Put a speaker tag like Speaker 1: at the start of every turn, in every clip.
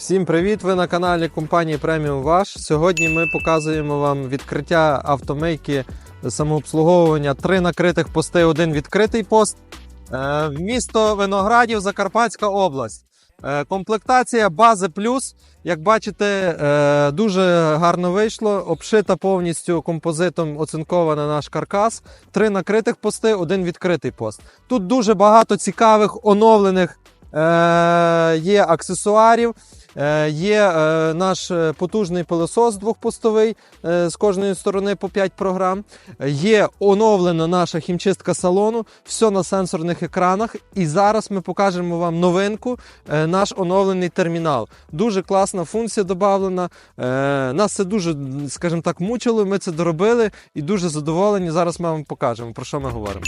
Speaker 1: Всім привіт! Ви на каналі компанії Premium Wash. Сьогодні ми показуємо вам відкриття автомийки самообслуговування. Три накритих пости, один відкритий пост. Е, Місто Виноградів, Закарпатська область. Е, Комплектація бази плюс. Як бачите, е, дуже гарно вийшло. Обшита повністю композитом оцинкована наш каркас. Три накритих пости, один відкритий пост. Тут дуже багато цікавих оновлених є аксесуарів. Е, Є е, наш е, потужний пилосос двохпостовий е, з кожної сторони по 5 програм. Е, Є оновлена наша хімчистка салону, все на сенсорних екранах. І зараз ми покажемо вам новинку, е, наш оновлений термінал. Дуже класна функція додавлена. Е, Нас це дуже, скажімо так, мучило. Ми це доробили і дуже задоволені. Зараз ми вам покажемо, про що ми говоримо.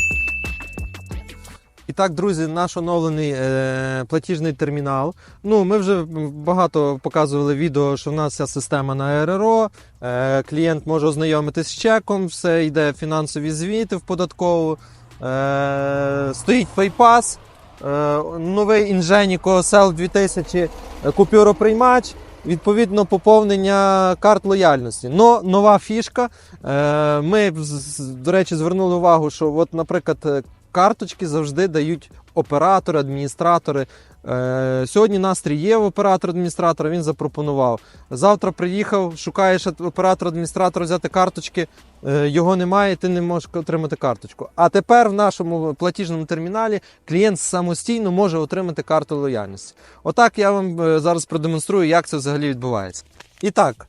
Speaker 1: І так, друзі, наш оновлений е, платіжний термінал. Ну, ми вже багато показували відео, що в нас ця система на РРО. Е, клієнт може ознайомитись з чеком, все йде фінансові звіти в податкову. Е, стоїть PayPass, е, новий Ingenico SL 2000 купюроприймач. Відповідно, поповнення карт лояльності. Но нова фішка. Е, Ми, до речі, звернули увагу, що, от, наприклад, е, карточки завжди дають оператори, адміністратори. Е, Сьогодні настрій є в оператора-адміністратора, він запропонував. Завтра приїхав, шукаєш оператора-адміністратора взяти карточки, е, його немає, ти не можеш отримати карточку. А тепер в нашому платіжному терміналі клієнт самостійно може отримати карту лояльності. Отак я вам е, зараз продемонструю, як це взагалі відбувається. І так,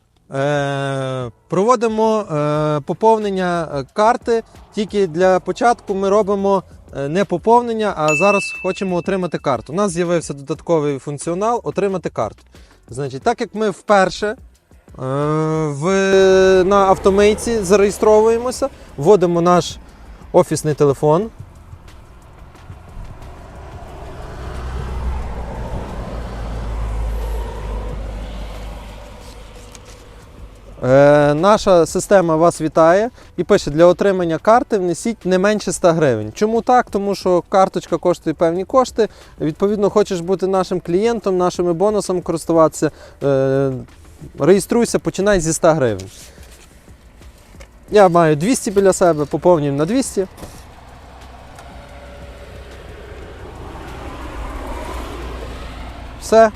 Speaker 1: проводимо е, поповнення е, карти. Тільки для початку ми робимо е, не поповнення, а зараз хочемо отримати карту. У нас з'явився додатковий функціонал отримати карту. Значить, так як ми вперше е, в, на автомийці зареєстровуємося, вводимо наш офісний телефон. Е, наша система вас вітає і пише: для отримання карти внесіть не менше 100 гривень. Чому так? Тому що карточка коштує певні кошти. Відповідно, хочеш бути нашим клієнтом, нашими бонусами користуватися. Е, реєструйся, починай зі 100 гривень. Я маю 200 біля себе, поповнюємо на 200. Все.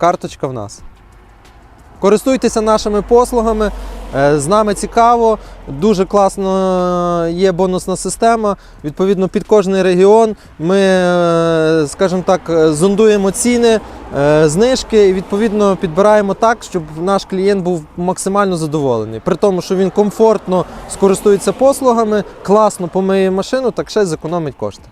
Speaker 1: Карточка в нас. Користуйтеся нашими послугами. е, З нами цікаво, дуже класно є бонусна система. Відповідно, під кожний регіон ми, е, скажімо так, зондуємо ціни, е, знижки і відповідно підбираємо так, щоб наш клієнт був максимально задоволений. При тому, що він комфортно скористується послугами, класно помиє машину, так ще й зекономить кошти.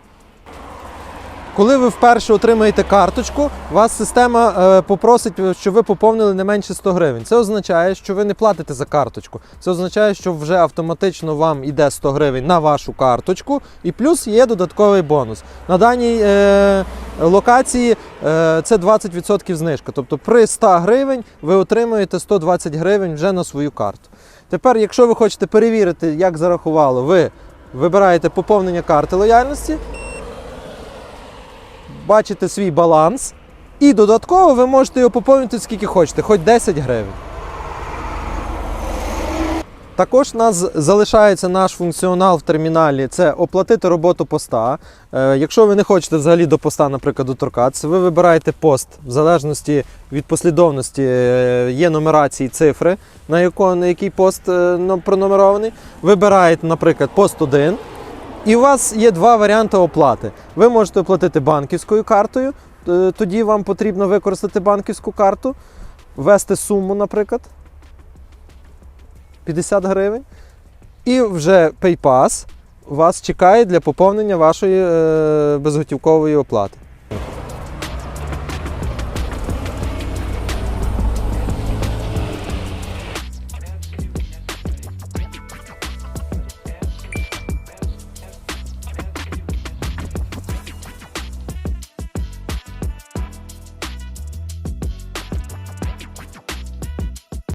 Speaker 1: Коли ви вперше отримаєте карточку, вас система е, попросить, щоб ви поповнили не менше 100 гривень. Це означає, що ви не платите за карточку. Це означає, що вже автоматично вам йде 100 гривень на вашу карточку, і плюс є додатковий бонус. На даній е, локації е, це 20% знижка. Тобто при 100 гривень ви отримуєте 120 гривень вже на свою карту. Тепер, якщо ви хочете перевірити, як зарахувало, ви вибираєте поповнення карти лояльності бачите свій баланс. І додатково ви можете його поповнити скільки хочете, хоч 10 гривень. Також у нас залишається наш функціонал в терміналі це оплатити роботу поста. Е, якщо ви не хочете взагалі до поста, наприклад, доторкатися, ви вибираєте пост в залежності від послідовності е, є нумерації цифри, на, який пост е, ну, пронумерований. Вибираєте, наприклад, пост 1. І у вас є два варіанти оплати. Ви можете оплатити банківською картою, е, тоді вам потрібно використати банківську карту, ввести суму, наприклад, 50 гривень. І вже PayPass вас чекає для поповнення вашої е, безготівкової оплати.